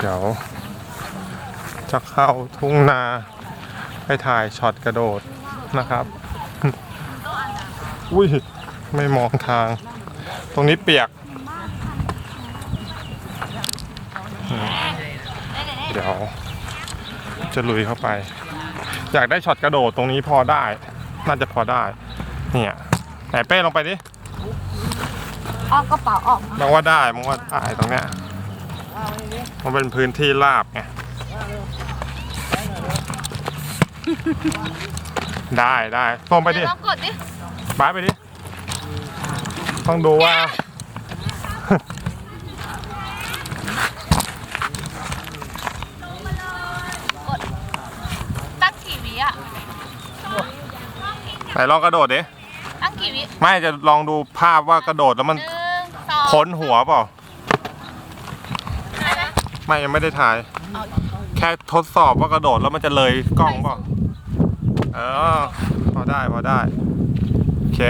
เดี๋ยวจะเข้าทุ่งนาไปถ่ายช็อตกระโดดนะครับ อุ้ย ไม่มองทาง ตรงนี้เปียก เดี๋ยว จะลุยเข้าไป อยากได้ช็อตกระโดดตรงนี้พอได้ น่าจะพอได้ เนี่ยไหนเป้ลงไปดิเอากระเป๋าออก มองว่าได้มองว่าได้ตรงเนี้ย มันเป็นพื้นที่ราบไง ได้ได้ส่งไปดิลองกดดิบายไปดิ ต้องดูว่าตั้งกี่วิอะ ไหนลองกระโดดดิ ตั้งกี่วิไม่จะลองดูภาพว่ากระโดดแล้วมันหนึ่งสองพ้นหัวเปล่าได้ ไหมไม่ยังไม่ได้ถ่าย เอาแค่ทดสอบว่ากระโดดแล้วมันจะเลยกล้องเปล่าเออ พอได้พอได้เ